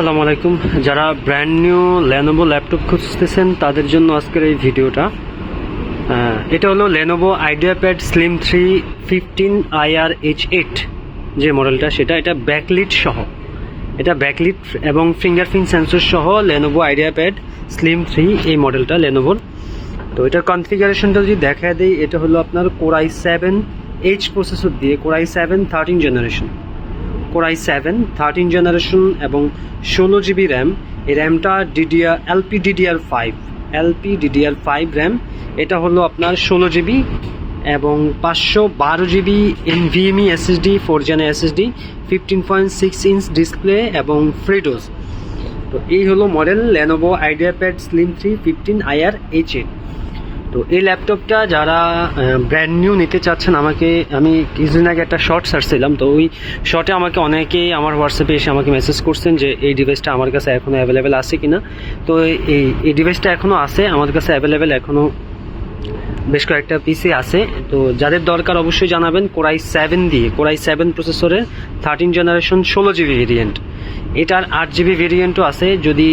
আসসালামু আলাইকুম। যারা ব্র্যান্ড নিউ লেনোভো ল্যাপটপ খুঁজতেছেন, তাদের জন্য আজকের এই ভিডিওটা। এটা হলো Lenovo IdeaPad slim three fifteen IR H eight যে মডেলটা সেটা এটা ব্যাকলিট সহ। এটা ব্যাকলিট এবং ফিঙ্গারপ্রিন্ট সেন্সর সহ Lenovo IdeaPad slim three এই মডেলটা লেনোভোর তো এটার কনফিগারেশনটা যদি দেখা দেয় এটা হলো আপনার core i seven H processor দিয়ে core i seven thirteen generation core i seven thirteen generation এবং ষোলো জিবি র্যাম এই র্যামটা DDR LP DDR five LP DDR five RAM এটা হলো আপনার ষোলো জিবি এবং পাঁচশো বারো GB NVMe SSD four gen SSD fifteen point six inch display এবং ফ্রিডোজ তো এই হলো model Lenovo IdeaPad slim three fifteen IR H eight তো এই ল্যাপটপটা যারা ব্র্যান্ড নিউ নিতে চাচ্ছেন, আমাকে, আমি কিছুদিন আগে একটা শর্ট সার্চছিলাম তো ওই শর্টে আমাকে অনেকেই আমার হোয়াটসঅ্যাপে এসে আমাকে মেসেজ করছেন যে, এই ডিভাইসটা আমার কাছে এখনও অ্যাভেলেবেল আছে কি না তো এই এই ডিভাইসটা এখনও আছে, আমাদের কাছে অ্যাভেলেবেল এখনও বেশ কয়েকটা পিসি আছে। তো যাদের দরকার অবশ্যই জানাবেন কোরাই সেভেন দিয়ে কোরাই সেভেন প্রসেসরের থার্টিন জেনারেশন ষোলো জিবি ভেরিয়েন্ট এটার আট জিবি ভেরিয়েন্টও আছে, যদি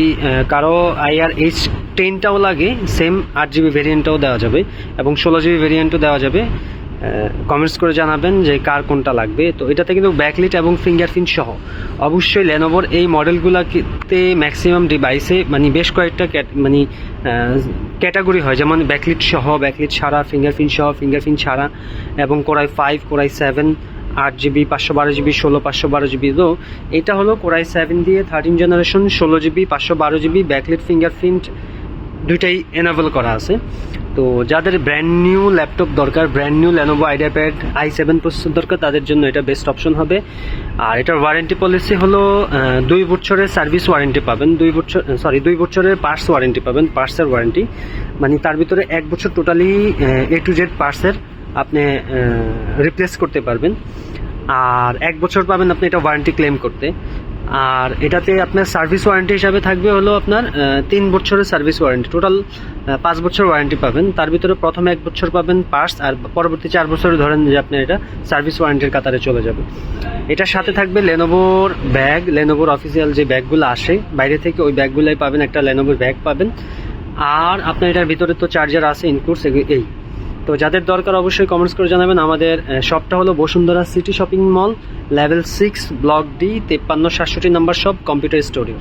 কারও আইআর এইচ টেনটাও লাগে সেম আট জিবি ভেরিয়েন্টটাও দেওয়া যাবে এবং ষোলো জিবি ভেরিয়েন্টও দেওয়া যাবে। কমেন্টস করে জানাবেন যে কার কোনটা লাগবে। তো এটাতে কিন্তু ব্যাকলিট এবং ফিঙ্গারপ্রিন্ট সহ। অবশ্যই লেনোভোর এই মডেলগুলোতে ম্যাক্সিমাম ডিভাইসে মানে বেশ কয়েকটা মানে ক্যাটাগরি হয়। যেমন ব্যাকলিট সহ ব্যাকলিট ছাড়া ফিঙ্গারপ্রিন্ট সহ ফিঙ্গারপ্রিন্ট ছাড়া এবং core i five core i seven আট জিবি পাঁচশো বারো জিবি ষোলো, পাঁচশো বারো জিবি তো এটা হলো কোরাই সেভেন দিয়ে থার্টিন জেনারেশন ষোলো জিবি পাঁচশো বারো জিবি ব্যাকলিট ফিঙ্গারপ্রিন্ট দুইটাই এনাবেল করা আছে। তো যাদের ব্র্যান্ড নিউ ল্যাপটপ দরকার brand new Lenovo IdeaPad i seven processor দরকার, তাদের জন্য এটা বেস্ট অপশন হবে। আর এটার ওয়ারেন্টি পলিসি হলো দুই বছরের সার্ভিস ওয়ারেন্টি পাবেন। দুই বছর সরি দুই বছরের পার্টস ওয়ারেন্টি পাবেন পার্টসের ওয়ারেন্টি মানে তার ভিতরে এক বছর টোটালি এ টু জেড পার্টসের আপনি রিপ্লেস করতে পারবেন। আর এক বছর পাবেন আপনি এটা ওয়ারেন্টি ক্লেম করতে। আর এটাতে আপনার সার্ভিস ওয়ারেন্টি হিসাবে থাকবে হলো আপনার তিন বছরের সার্ভিস ওয়ারেন্টি টোটাল পাঁচ বছর ওয়ারেন্টি পাবেন। তার ভিতরে প্রথম এক বছর পাবেন পার্স আর পরবর্তী চার বছর ধরেন যে আপনার এটা সার্ভিস ওয়ারেন্টির কাতারে চলে যাবে। এটার সাথে থাকবে লেনোভোর ব্যাগ লেনোভোর অফিসিয়াল যে ব্যাগগুলো আসে, বাইরে থেকে ওই ব্যাগগুলোই পাবেন, একটা লেনোভোর ব্যাগ পাবেন। আর আপনার এটার ভিতরে তো চার্জার আছে ইনক্লুডস এই। তো যাদের দরকার অবশ্যই কমেন্টস করে জানাবেন। আমাদের শপটা হলো Bashundhara city shopping mall level six block D তেপ্পান্ন সাতষট্টি নাম্বার শপ কম্পিউটার স্টুডিও